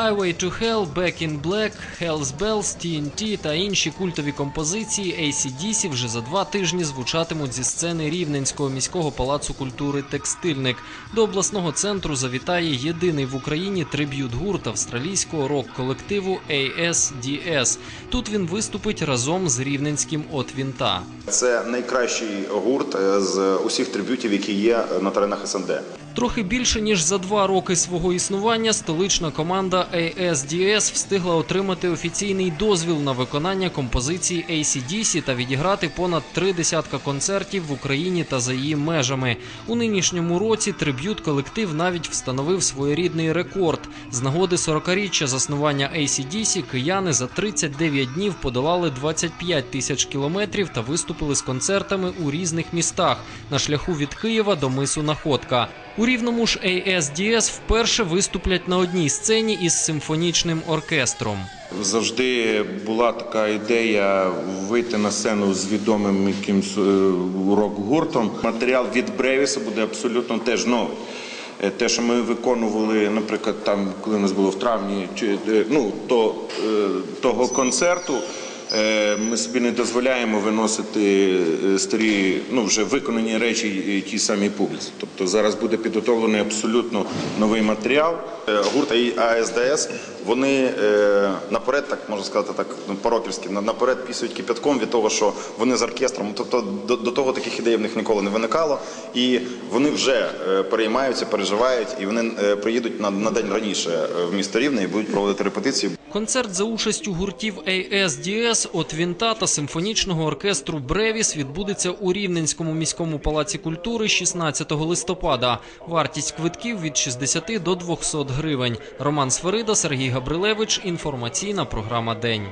Highway to Hell, Back in Black, Hell's Bells, TNT та інші культові композиції AC/DC вже за два тижні звучатимуть зі сцени Рівненського міського палацу культури Текстильник. До обласного центру завітає єдиний в Україні триб'ют гурт австралійського рок-колективу ASDS. Тут він виступить разом з рівненським от Вінта. Це найкращий гурт е, з усіх триб'ютів, які є на теренах СНД. Трохи більше ніж за два роки свого існування столична команда ASDS встигла отримати офіційний дозвіл на виконання композиції AC/DC та відіграти понад три десятка концертів в Україні та за її межами. У нинішньому році триб'ют колектив навіть встановив своєрідний рекорд. З нагоди 40-річчя заснування AC/DC кияни за 39 днів подолали 25 тисяч кілометрів та виступили з концертами у різних містах на шляху від Києва до мису Находка. У рівному ж ASDS вперше виступлять на одній сцені із симфонічним оркестром. Завжди була така ідея вийти на сцену з відомим якимсь е, рок-гуртом. Матеріал від Бревіса буде абсолютно теж новий. Е, Те, що ми виконували, наприклад, там, коли у нас було в травні, чи е, ну то е, того концерту. Е, Ми собі не дозволяємо виносити е, старі, ну вже виконані речі тій самій публіці. Тобто зараз буде підготовлений абсолютно новий матеріал. Е, Гурт АСДС, вони наперед, так можна сказати, так ну, по-рокерськи, на- наперед пісують кипятком від того, що вони з оркестром. Тобто до, того таких ідей в них ніколи не виникало. І вони вже переймаються, переживають, і вони приїдуть на, на день раніше в місто Рівне і будуть проводити репетиції. Концерт за участю гуртів ASDS, от Вінта та симфонічного оркестру Бревіс відбудеться у Рівненському міському палаці культури 16 листопада. Вартість квитків від 60 до 200 гривень. Роман Сверида, Сергій Габрилевич. Інформаційна програма День.